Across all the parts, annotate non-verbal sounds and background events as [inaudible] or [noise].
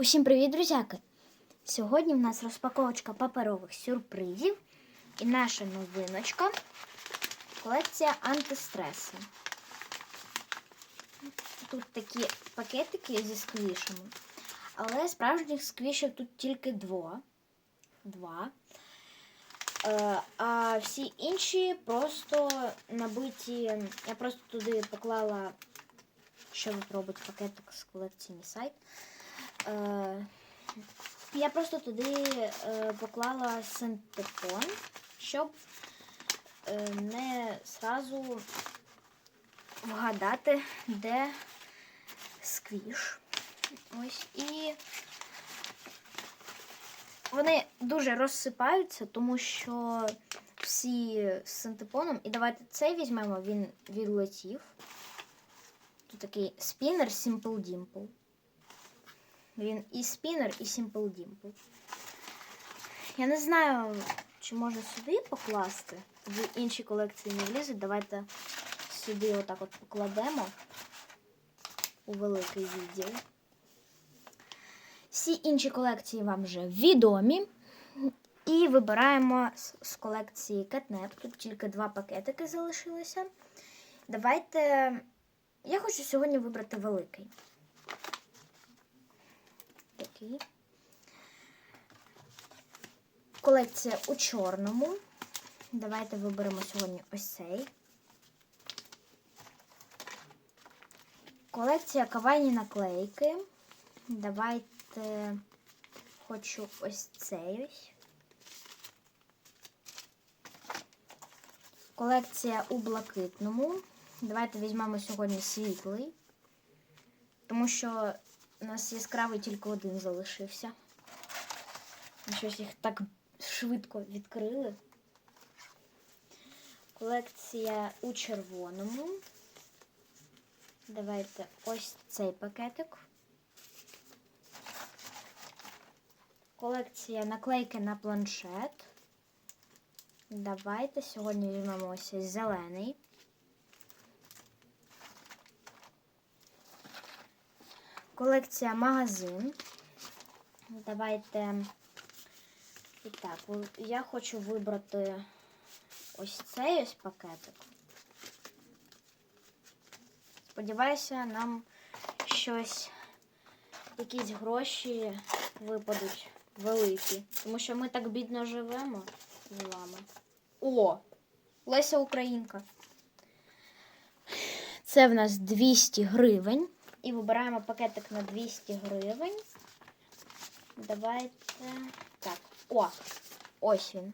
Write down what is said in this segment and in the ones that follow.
Усім привіт, друзяки! Сьогодні в нас розпаковочка паперових сюрпризів і наша новиночка колекція антистреси. Тут такі пакетики зі сквішами, але справжніх сквішів тут тільки два. два. Е, а всі інші просто набиті. Я просто туди поклала, що ви випробувати пакетик з колекції Місайт. Е, я просто туди е, поклала синтепон, щоб е, не зразу вгадати, де сквіш. Ось і вони дуже розсипаються, тому що всі з синтепоном. І давайте цей візьмемо, він відлетів. Тут такий спінер Simple Dimple. Він і спінер, і Simple Dimple. Я не знаю, чи можна сюди покласти. В інші колекції не влізуть. Давайте сюди отак от покладемо у великий відділ. Всі інші колекції вам вже відомі. І вибираємо з колекції Catnap. Тут тільки два пакетики залишилися. Давайте. Я хочу сьогодні вибрати великий. Такий. Колекція у чорному. Давайте виберемо сьогодні ось цей. Колекція кавайні наклейки. Давайте хочу ось цей ось. Колекція у блакитному. Давайте візьмемо сьогодні світлий, тому що у нас яскравий тільки один залишився. Щось їх так швидко відкрили. Колекція у червоному. Давайте ось цей пакетик. Колекція наклейки на планшет. Давайте сьогодні візьмемо ось зелений. Колекція магазин. Давайте. І так, я хочу вибрати ось цей ось пакетик. Сподіваюся, нам щось, якісь гроші випадуть великі. Тому що ми так бідно живемо з вами. О! Леся Українка. Це в нас 200 гривень. І вибираємо пакетик на 200 гривень. Давайте. Так. О! Ось він.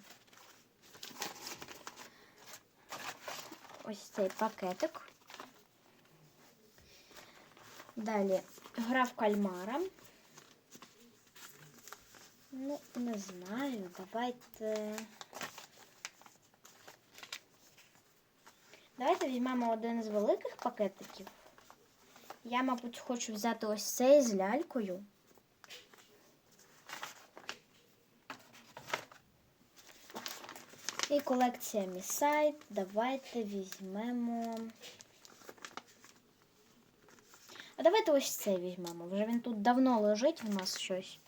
Ось цей пакетик. Далі гра в кальмара. Ну, не знаю. Давайте. Давайте візьмемо один з великих пакетиків. Я, мабуть, хочу взяти ось цей з лялькою. І колекція Місайт. Давайте візьмемо. А давайте ось цей візьмемо. Вже він тут давно лежить у нас щось.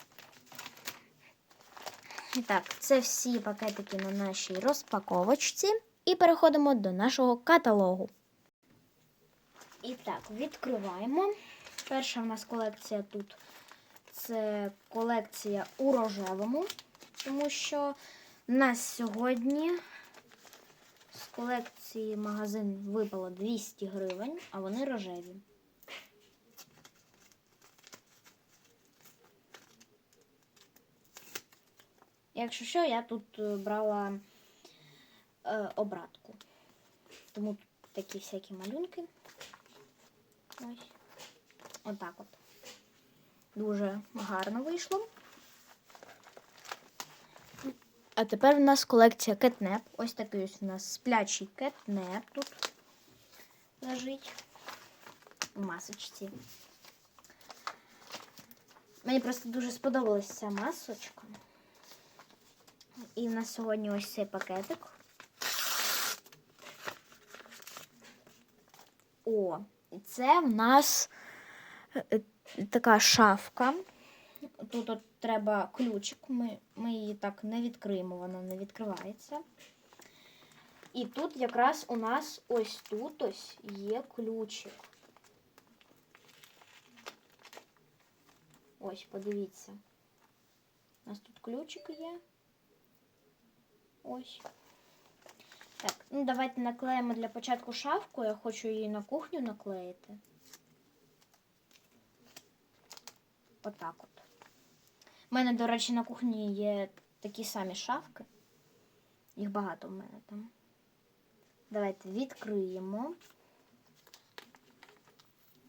І так, це всі пакетики на нашій розпаковочці. І переходимо до нашого каталогу. І так, відкриваємо. Перша в нас колекція тут це колекція у рожевому, тому що в нас сьогодні з колекції магазин випало 200 гривень, а вони рожеві. Якщо що, я тут е, брала е, обратку. Тому тут такі всякі малюнки. Ось. Отак от. Дуже гарно вийшло. А тепер в нас колекція кетнеп. Ось такий ось у нас сплячий кетнеп тут лежить у масочці. Мені просто дуже сподобалась ця масочка. І в нас сьогодні ось цей пакетик. О, це в нас е, така шафка. Тут от треба ключик. Ми, ми її так не відкриємо, вона не відкривається. І тут якраз у нас ось тут ось є ключик. Ось, подивіться. У нас тут ключик є. Ось. Так, ну давайте наклеїмо для початку шафку. Я хочу її на кухню наклеїти. Отак от. У мене, до речі, на кухні є такі самі шафки. Їх багато в мене там. Давайте відкриємо.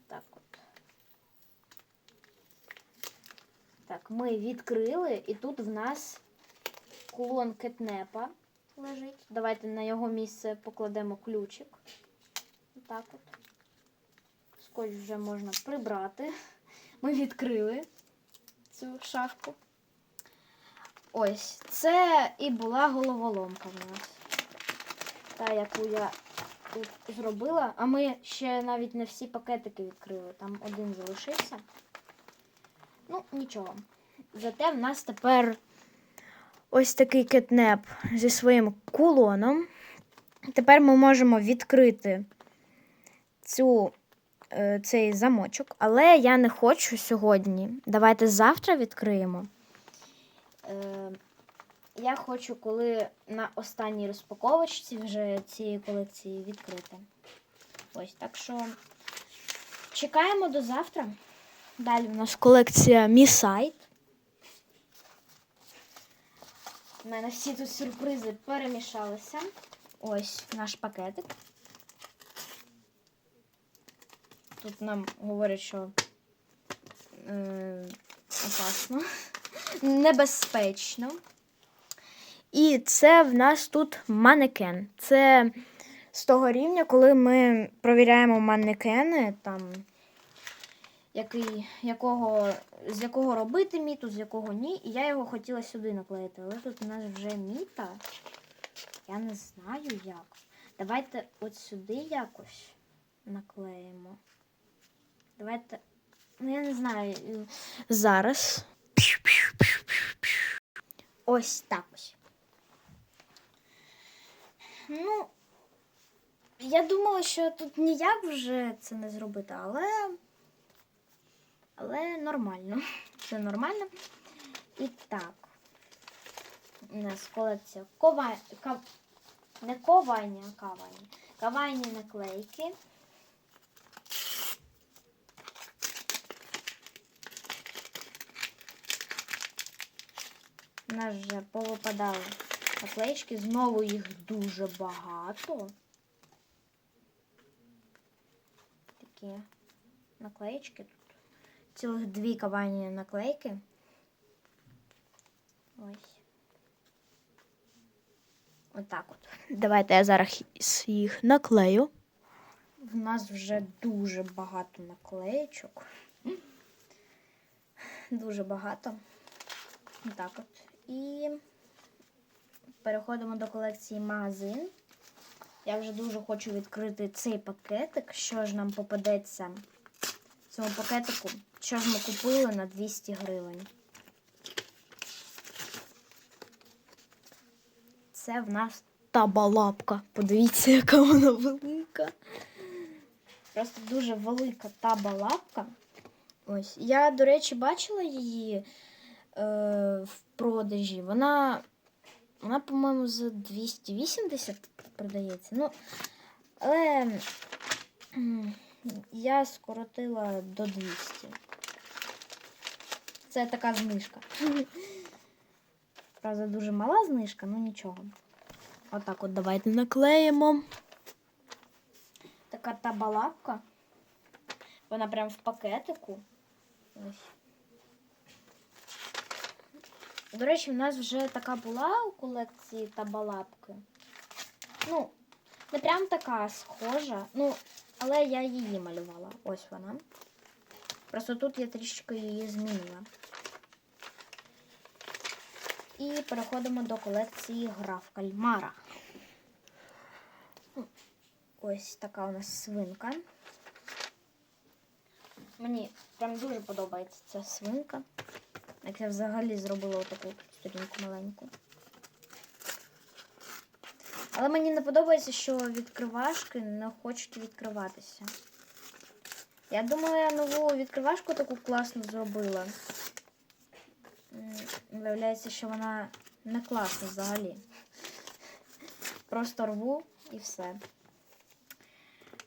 Так от. Так, ми відкрили, і тут в нас кулон кетнепа лежить. Давайте на його місце покладемо ключик. Отак от. Скотч вже можна прибрати. Ми відкрили цю шафку. Ось, це і була головоломка в нас. Та, яку я тут зробила. А ми ще навіть не всі пакетики відкрили. Там один залишився. Ну, нічого. Зате в нас тепер ось такий кетнеп зі своїм кулоном. Тепер ми можемо відкрити цю, е, цей замочок, але я не хочу сьогодні. Давайте завтра відкриємо. Е, я хочу, коли на останній розпаковочці вже цієї колекції відкрити. Ось, так що чекаємо до завтра. Далі у нас колекція Мі Сайт. У мене всі тут сюрпризи перемішалися. Ось наш пакетик. Тут нам говорять, що е, опасно, [laughs] небезпечно. І це в нас тут манекен. Це з того рівня, коли ми провіряємо манекени, там, який, якого, з якого робити міту, з якого ні. І я його хотіла сюди наклеїти, але тут у нас вже міта. Я не знаю як. Давайте от сюди якось наклеїмо. Давайте. Ну, я не знаю. е, Зараз. Ось так ось. Ну, я думала, що тут ніяк вже це не зробити, але. Але нормально. Все нормально. І так. У нас колекція кова... кав... не ковайні, а кавайні. Кавайні наклейки. У нас вже повипадали наклеїчки. Знову їх дуже багато. Такі наклеїчки тут. Цілих дві кавайні наклейки. Ось. Отак от. Давайте я зараз їх наклею. В нас вже дуже багато наклеєчок. Дуже багато. Отак от. І переходимо до колекції магазин. Я вже дуже хочу відкрити цей пакетик. Що ж нам попадеться в цьому пакетику? Що ж ми купили на 200 гривень? Це в нас табалапка. Подивіться, яка вона велика. Просто дуже велика табалапка. Ось. Я, до речі, бачила її е, в продажі. Вона, вона, по-моєму, за 280 продається. Ну, але я скоротила до 200. Це така знижка. Правда, дуже мала знижка, ну нічого. Отак от давайте наклеїмо. Така табалапка. Вона прям в пакетику. Ось. До речі, в нас вже така була у колекції табалапки. Ну, не прям така схожа. Ну, але я її малювала. Ось вона. Просто тут я трішки її змінила. І переходимо до колекції гра в кальмара. Ось така у нас свинка. Мені прям дуже подобається ця свинка. Як я взагалі зробила отаку сторінку маленьку. Але мені не подобається, що відкривашки не хочуть відкриватися. Я думаю, я нову відкривашку таку класно зробила. М, Виявляється, що вона не класна взагалі. Просто рву і все.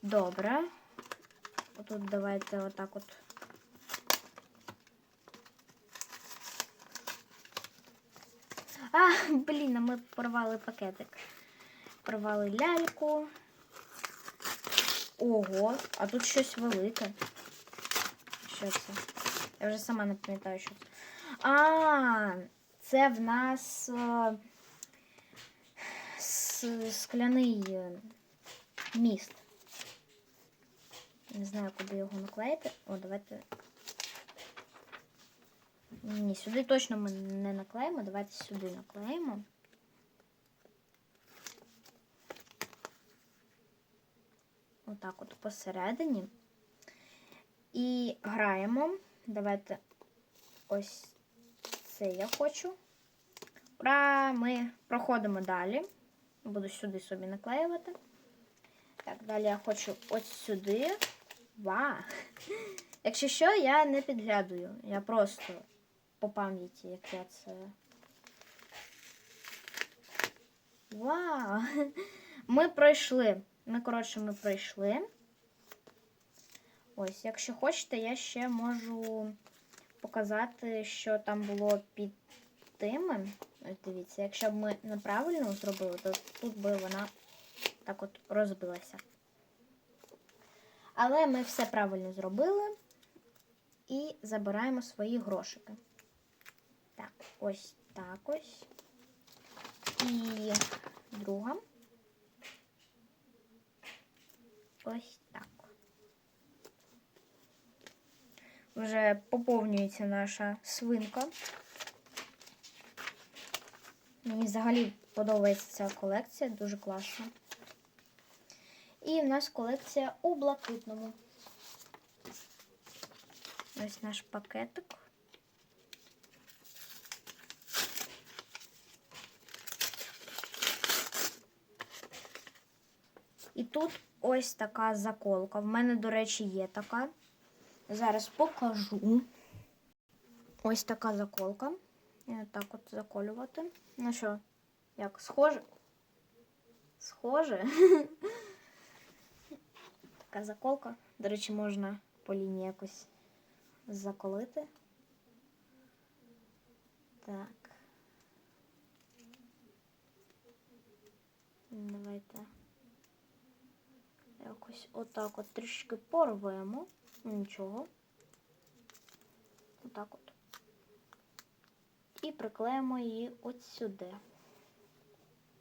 Добре. Отут давайте отак от. А, блін, а ми порвали пакетик. Порвали ляльку. Ого, а тут щось велике. Що це? Я вже сама не пам'ятаю, що це. А, це в нас е, с- скляний е, міст. Не знаю, куди його наклеїти. О, давайте. Ні, сюди точно ми не наклеїмо. Давайте сюди наклеїмо. Отак от посередині. І граємо. Давайте ось це я хочу. Ура! Ми проходимо далі. Буду сюди собі наклеювати. Так, далі я хочу ось сюди. Ва! Якщо що, я не підглядую. Я просто по пам'яті, як я це. Вау! Ми пройшли. Ми, коротше, ми пройшли. Ось, якщо хочете, я ще можу показати, що там було під тими. Ось дивіться, якщо б ми неправильно зробили, то тут би вона так от розбилася. Але ми все правильно зробили і забираємо свої грошики. Так, ось так ось. І друга. Ось так. Вже поповнюється наша свинка. Мені взагалі подобається ця колекція, дуже класна. І в нас колекція у блакитному. Ось наш пакетик. І тут ось така заколка. В мене, до речі, є така. Зараз покажу. Ось така заколка. І так от заколювати. Ну що, як схоже? Схоже. [laughs] така заколка. До речі, можна по лінії якось заколити. Так. Давайте якось отак от трішки порвемо. Нічого. Отак от. І приклеїмо її от сюди.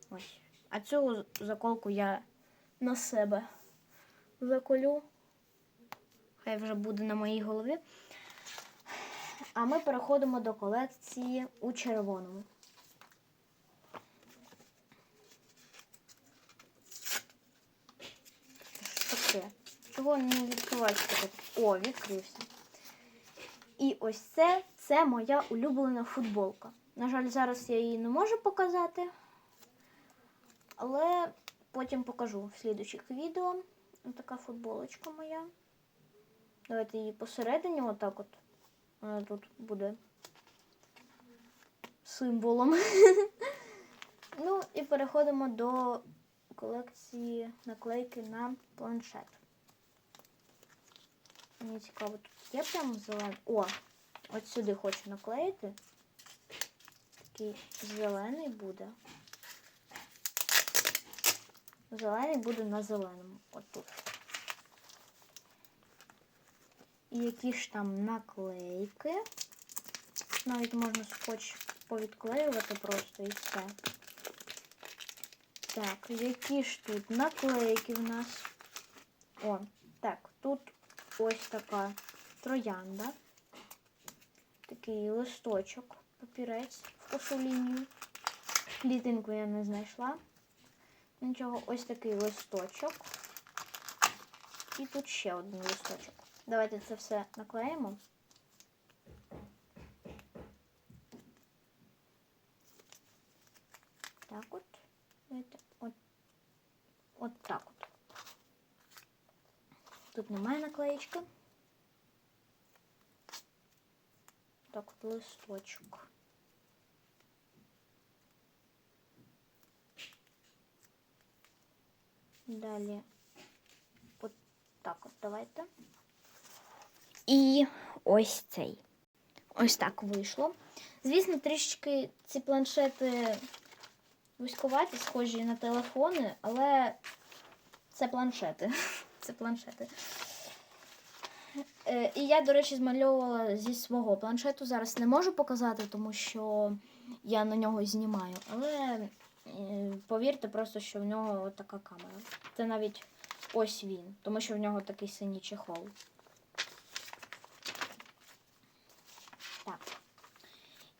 Ось. А цю заколку я на себе заколю. Хай вже буде на моїй голові. А ми переходимо до колекції у червоному. Таке? Чого не відкривається так? О, відкрився. І ось це, це моя улюблена футболка. На жаль, зараз я її не можу показати, але потім покажу в слідучих відео. Ось така футболочка моя. Давайте її посередині, отак от. Вона тут буде символом. [laughs] ну і переходимо до колекції наклейки на планшет. Мені цікаво, тут є прям зелений. О, от сюди хочу наклеїти. Такий зелений буде. Зелений буде на зеленому. От тут. І які ж там наклейки. Навіть можна скотч повідклеювати просто і все. Так, які ж тут наклейки в нас? О, так, тут ось така троянда. Такий листочок, папірець в кошу лінію. Клітинку я не знайшла. Нічого, ось такий листочок. І тут ще один листочок. Давайте це все наклеїмо. Так от. От, от так. Тут немає наклеїчки. Так от листочок. Далі от так от давайте. І ось цей. Ось так вийшло. Звісно, трішечки ці планшети вузькуваті, схожі на телефони, але це планшети. [laughs] Це планшети. Е, І я, до речі, змальовувала зі свого планшету. Зараз не можу показати, тому що я на нього знімаю. Але е, повірте просто, що в нього така камера. Це навіть ось він, тому що в нього такий синій чехол. Так.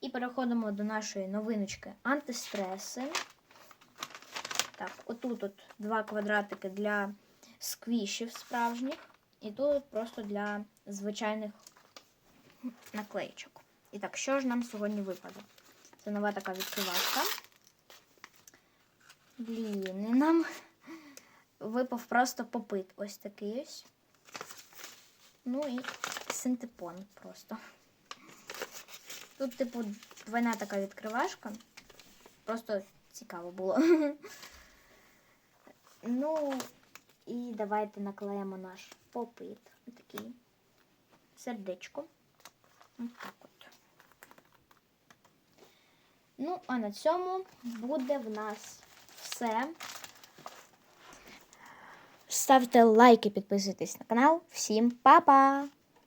І переходимо до нашої новиночки антистреси. Так, отут от два квадратики для сквішів справжніх. І тут просто для звичайних наклеїчок. І так, що ж нам сьогодні випаде? Це нова така відкривачка. Блін, нам випав просто попит. Ось такий ось. Ну і синтепон просто. Тут, типу, двойна така відкривашка. Просто цікаво було. [laughs] ну, і давайте наклеїмо наш попит. Такий сердечко. Ось от. Ну, а на цьому буде в нас все. Ставте лайки, підписуйтесь на канал. Всім па-па!